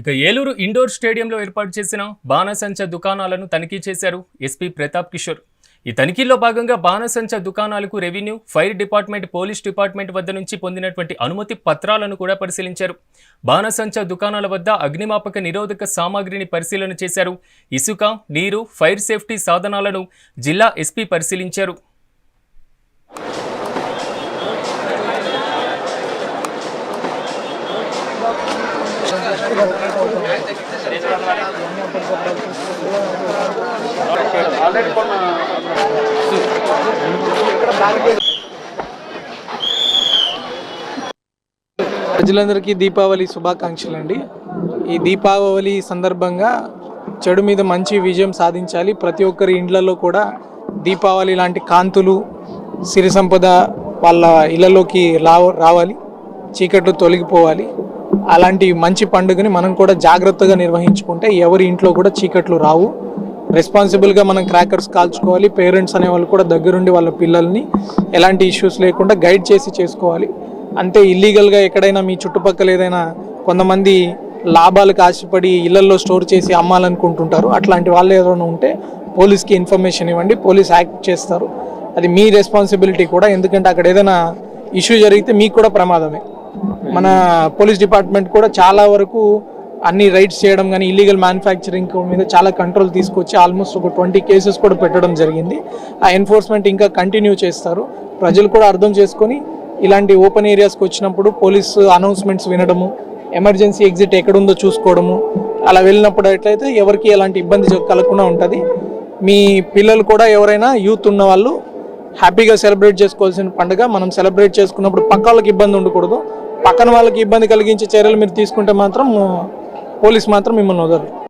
ఇక ఏలూరు ఇండోర్ స్టేడియంలో ఏర్పాటు చేసిన బాణసంచ దుకాణాలను తనిఖీ చేశారు ఎస్పీ ప్రతాప్ కిషోర్. ఈ తనిఖీల్లో భాగంగా బాణసంచ దుకాణాలకు revenue fire department police department వద్ద నుంచి పొందినటువంటి అనుమతి పత్రాలను కూడా పరిశీలించారు. బాణసంచ దుకాణాల వద్ద అగ్నిమాపక నిరోధక సామాగ్రిని పరిశీలన చేశారు. ఇసుక నీరు ఫైర్ సేఫ్టీ సాధనాలను జిల్లా ఎస్పీ పరిశీలించారు. ప్రజలందరికీ దీపావళి శుభాకాంక్షలు అండి ఈ దీపావళి సందర్భంగా చెడు మీద మంచి విజయం సాధించాలి. ప్రతి ఒక్కరి ఇండ్లలో కూడా దీపావళి లాంటి కాంతులు సిరి సంపద వాళ్ళ ఇళ్ళలోకి రావాలి. చీకట్లు తొలగిపోవాలి. అలాంటి మంచి పండుగని మనం కూడా జాగ్రత్తగా నిర్వహించుకుంటే ఎవరి ఇంట్లో కూడా చీకట్లు రావు. రెస్పాన్సిబుల్గా మనం క్రాకర్స్ కాల్చుకోవాలి. పేరెంట్స్ అనే వాళ్ళు కూడా దగ్గరుండి వాళ్ళ పిల్లల్ని ఎలాంటి ఇష్యూస్ లేకుండా గైడ్ చేసి చేసుకోవాలి. అంతే ఇల్లీగల్గా ఎక్కడైనా మీ చుట్టుపక్కల ఏదైనా కొంతమంది లాభాలకు ఆశపడి ఇళ్ళలో స్టోర్ చేసి అమ్మాలనుకుంటుంటారు. అట్లాంటి వాళ్ళు ఏదైనా ఉంటే పోలీస్కి ఇన్ఫర్మేషన్ ఇవ్వండి. పోలీస్ యాక్ట్ చేస్తారు. అది మీ రెస్పాన్సిబిలిటీ కూడా. ఎందుకంటే అక్కడ ఏదైనా ఇష్యూ జరిగితే మీకు కూడా ప్రమాదమే. మన పోలీస్ డిపార్ట్మెంట్ కూడా చాలా వరకు అన్ని రైడ్స్ చేయడం కానీ ఇల్లీగల్ మ్యానుఫ్యాక్చరింగ్ మీద చాలా కంట్రోల్ తీసుకొచ్చి ఆల్మోస్ట్ ఒక ట్వంటీ కేసెస్ కూడా పెట్టడం జరిగింది. ఆ ఎన్ఫోర్స్మెంట్ ఇంకా కంటిన్యూ చేస్తారు. ప్రజలు కూడా అర్థం చేసుకొని ఇలాంటి ఓపెన్ ఏరియాస్కి వచ్చినప్పుడు పోలీస్ అనౌన్స్మెంట్స్ వినడము ఎమర్జెన్సీ ఎగ్జిట్ ఎక్కడుందో చూసుకోవడము అలా వెళ్ళినప్పుడు ఎట్లయితే ఎవరికి ఎలాంటి ఇబ్బంది కలగకుండా ఉంటుంది. మీ పిల్లలు కూడా ఎవరైనా యూత్ ఉన్న వాళ్ళు హ్యాపీగా సెలబ్రేట్ చేసుకోవాల్సిన పండుగ మనం సెలబ్రేట్ చేసుకున్నప్పుడు పక్క వాళ్ళకి ఇబ్బంది ఉండకూడదు. పక్కన వాళ్ళకి ఇబ్బంది కలిగించే చర్యలు మీరు తీసుకుంటే మాత్రం పోలీస్ మాత్రం మిమ్మల్ని వదలరు.